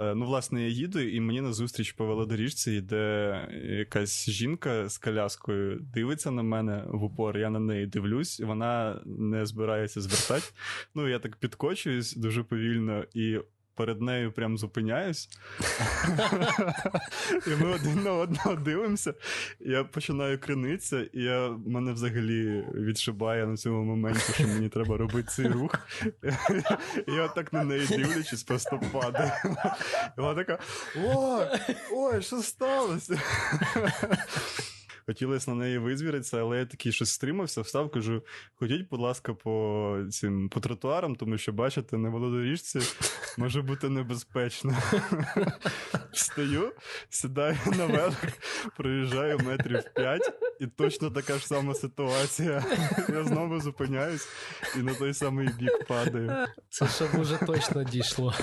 Е, Ну, власне, я їду, і мені назустріч по велодоріжці йде якась жінка з коляскою, дивиться на мене в упор, я на неї дивлюсь, вона не збирається звертати. Ну, я так підкочуюсь дуже повільно і. Перед нею прям зупиняюсь, і ми один на одного дивимося. Я починаю кринитися, і я, мене взагалі відшибає на цьому моменті, що мені треба робити цей рух. І я так на неї дивлячись, просто падаю. І вона така: ой, ой, що сталося? Хотілося на неї визвіритися, але я такий щось стримався, встав, кажу: ходіть, будь ласка, по цим по тротуарам, тому що, бачите, на велодоріжці може бути небезпечно. Встаю, сідаю на велик, проїжджаю метрів п'ять, і точно така ж сама ситуація. Я знову зупиняюсь і на той самий бік падаю. Це щоб уже точно дійшло.